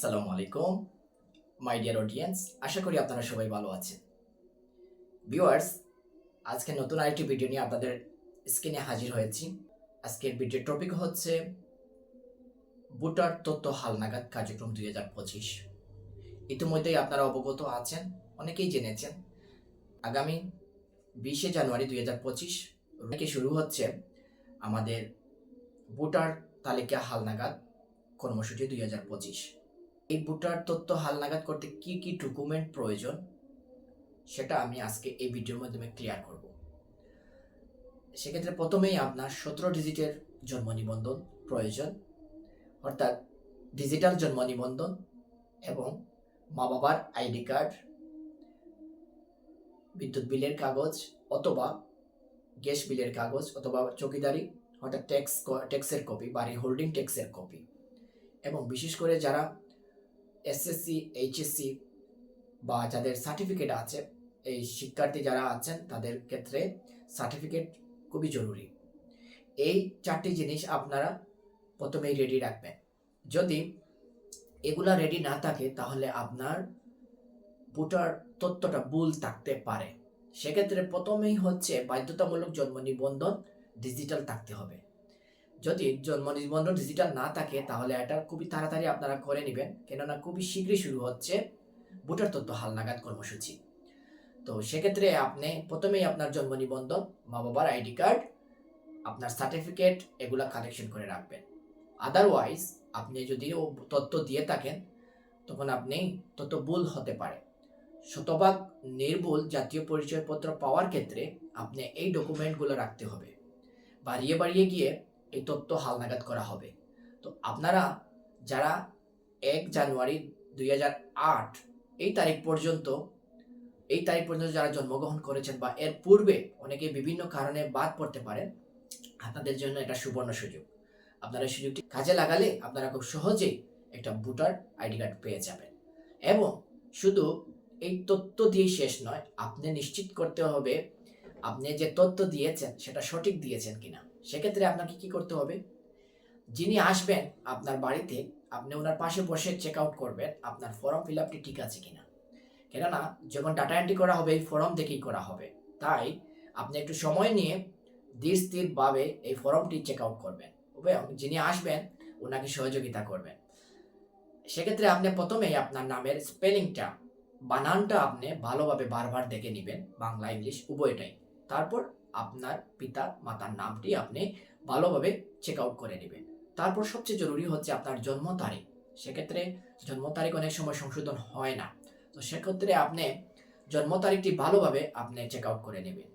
আসসালামু আলাইকুম my dear audience আশা করি আপনারা সবাই ভালো আছেন। ভিউয়ার্স আজকে নতুন আরেকটি ভিডিও নিয়ে আপনাদের স্ক্রিনে হাজির হয়েছি। আজকের ভিডিওর টপিক হচ্ছে ভোটার তথ্য হালনাগাদ কার্যক্রম দুই হাজার পঁচিশ। ইতিমধ্যেই আপনারা অবগত আছেন, অনেকেই জেনেছেন। আগামী বিশে জানুয়ারি দুই হাজার পঁচিশ থেকে শুরু হচ্ছে আমাদের ভোটার তালিকা হালনাগাদ কর্মসূচি দুই হাজার পঁচিশ। এই ভোটার তথ্য হালনাগাদ করতে কি কি ডকুমেন্ট প্রয়োজন, সেটা আমি আজকে এই ভিডিওর মাধ্যমে ক্লিয়ার করব। সেক্ষেত্রে প্রথমেই আপনার সতেরো ডিজিটের জন্ম নিবন্ধন প্রয়োজন, অর্থাৎ ডিজিটাল জন্ম নিবন্ধন এবং মা বাবার আইডি কার্ড, বিদ্যুৎ বিলের কাগজ অথবা গ্যাস বিলের কাগজ অথবা চৌকিদারি, অর্থাৎ ট্যাক্স ট্যাক্সের কপি বাড়ি হোল্ডিং ট্যাক্সের কপি এবং বিশেষ করে যারা এসএসসি এইচএসসি বা যাদের সার্টিফিকেট আছে, এই শিক্ষার্থী যারা আছেন, তাদের ক্ষেত্রে সার্টিফিকেট খুবই জরুরি। এই চারটি জিনিস আপনারা প্রথমেই রেডি রাখবেন। যদি এগুলা রেডি না থাকে, তাহলে আপনার ভোটার তথ্যটা ভুল থাকতে পারে। সেক্ষেত্রে প্রথমেই হচ্ছে বাধ্যতামূলক জন্ম নিবন্ধন ডিজিটাল থাকতে হবে। যদি জন্ম নিবন্ধন ডিজিটাল না থাকে, তাহলে এটা খুবই তাড়াতাড়ি আপনারা করে নেবেন। কেননা খুবই শীঘ্রই শুরু হচ্ছে ভোটার তথ্য হালনাগাদ কর্মসূচি। তো সেক্ষেত্রে আপনি প্রথমেই আপনার জন্ম নিবন্ধন, মা বাবার আইডি কার্ড, আপনার সার্টিফিকেট এগুলো কালেকশন করে রাখবেন। আদারওয়াইজ আপনি যদিও তথ্য দিয়ে থাকেন, তখন আপনি তথ্য ভুল হতে পারে। শতভাগ নির্ভুল জাতীয় পরিচয়পত্র পাওয়ার ক্ষেত্রে আপনি এই ডকুমেন্টগুলো রাখতে হবে। বাড়িয়ে বাড়িয়ে গিয়ে এই তথ্য হালনাগাদ করা হবে। তো আপনারা যারা এক জানুয়ারি দুই হাজার আট, এই তারিখ পর্যন্ত, এই তারিখ পর্যন্ত যারা জন্মগ্রহণ করেছেন বা এর পূর্বে অনেকে বিভিন্ন কারণে বাদ পড়তে পারেন, আপনাদের জন্য এটা সুবর্ণ সুযোগ। আপনারা সুযোগটি কাজে লাগালে আপনারা খুব সহজেই একটা ভোটার আইডি কার্ড পেয়ে যাবেন। এবং শুধু এই তথ্য দিয়ে শেষ নয়, আপনি নিশ্চিত করতে হবে আপনি যে তথ্য দিয়েছেন, সেটা সঠিক দিয়েছেন কিনা। সেক্ষেত্রে আপনাকে কি করতে হবে? যিনি আসবেন আপনার বাড়িতে, আপনি ওনার পাশে বসে চেক আউট করবেন, আপনার ফর্ম ফিল আপটি ঠিক আছে কিনা? কেননা, যখন ডাটা এন্ট্রি করা হবে, এই ফর্ম দেখেই করা হবে। তাই, আপনি একটু সময় নিয়ে ধীর স্থিরভাবে এই ফর্মটি চেক আউট করবেন। এবং যিনি আসবেন, ওনাকে সহযোগিতা করবেন। সেক্ষেত্রে আপনি প্রথমেই আপনার নামের স্পেলিংটা, বানানটা আপনি ভালোভাবে বারবার দেখে নেবেন, বাংলা, ইংলিশ, উভয়টাই। তারপর আপনার পিতা মাতার নামটি আপনি ভালোভাবে চেক আউট করে নেবেন। তারপর সবচেয়ে জরুরি হচ্ছে আপনার জন্ম তারিখ। সেক্ষেত্রে জন্ম তারিখ অনেক সময় সংশোধন হয় না। তো সেক্ষেত্রে আপনি জন্ম তারিখটি ভালোভাবে আপনি চেক আউট করে নেবেন।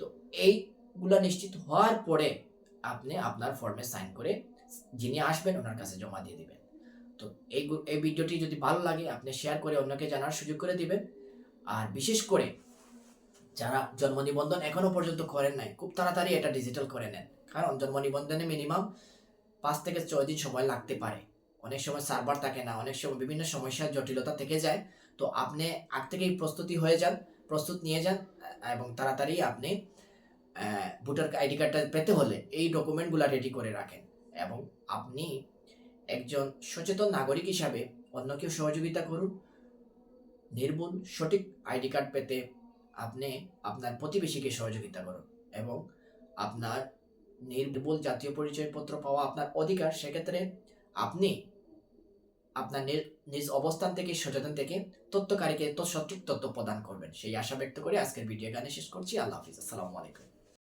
তো এইগুলো নিশ্চিত হওয়ার পরে আপনি আপনার ফর্মে সাইন করে যিনি আসবেন ওনার কাছে জমা দিয়ে দিবেন। তো এই এই ভিডিওটি যদি ভালো লাগে, আপনি শেয়ার করে অন্যকে জানার সুযোগ করে দিবেন। আর বিশেষ করে যারা জন্ম নিবন্ধন এখনও পর্যন্ত করেন নাই, খুব তাড়াতাড়ি এটা ডিজিটাল করে নেন। কারণ জন্ম নিবন্ধনে মিনিমাম পাঁচ থেকে ছয় দিন সময় লাগতে পারে। অনেক সময় সার্ভার থাকে না, অনেক সময় বিভিন্ন সমস্যার জটিলতা থেকে যায়। তো আপনি আগ থেকেই প্রস্তুতি হয়ে যান, প্রস্তুত নিয়ে যান এবং তাড়াতাড়ি আপনি ভোটার আইডি কার্ডটা পেতে হলে এই ডকুমেন্টগুলো রেডি করে রাখেন। এবং আপনি একজন সচেতন নাগরিক হিসাবে অন্যকেও সহযোগিতা করুন। নির্ভুল সঠিক আইডি কার্ড পেতে আপনি আপনার প্রতিবেশীকে সহযোগিতা করুন এবং আপনার নির্ভুল জাতীয় পরিচয়পত্র পাওয়া আপনার অধিকার, সেক্ষেত্রে আপনি আপনার নিজ অবস্থান থেকে, সচেতন থেকে তথ্যকারীকে সঠিক তথ্য প্রদান করবেন। সেই আশা ব্যক্ত করে আজকের ভিডিও এখানে শেষ করছি। আল্লাহ হাফিজ। আসসালামু আলাইকুম।